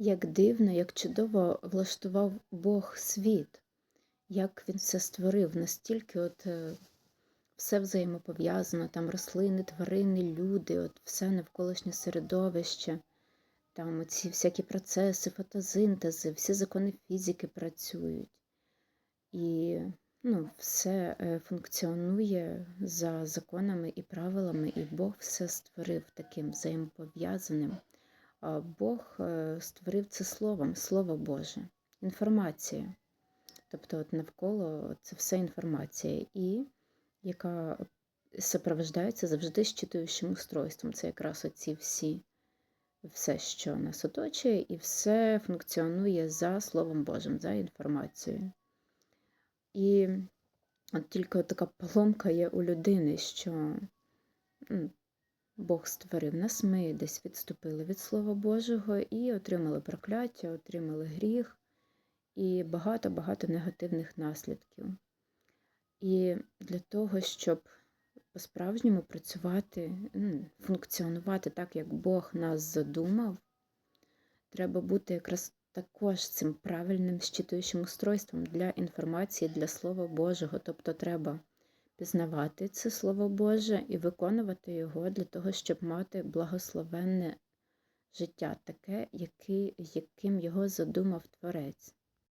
Як дивно, як чудово влаштував Бог світ, як він все створив, настільки от е, все взаємопов'язано, там рослини, тварини, люди, от все навколишнє середовище, там ці всякі процеси, фотосинтези, всі закони фізики працюють. І ну, все е, функціонує за законами і правилами, і Бог все створив таким взаємопов'язаним. Бог е, створив це словом, Слово Боже, інформація. Тобто от навколо це все інформація, і яка супроводжується завжди щитуючим устройством. Це якраз оці всі, все, що нас оточує, і все функціонує за Словом Божим, за інформацією. І от тільки от така поломка є у людини, що м, Бог створив нас, ми десь відступили від Слова Божого і отримали прокляття, отримали гріх і багато-багато негативних наслідків. І для того, щоб по-справжньому працювати, функціонувати так, як Бог нас задумав, треба бути якраз також цим правильним щитуючим устройством для інформації, для Слова Божого. Тобто треба пізнавати це Слово Боже і виконувати його для того, щоб мати благословенне життя, таке, яким його задумав Творець.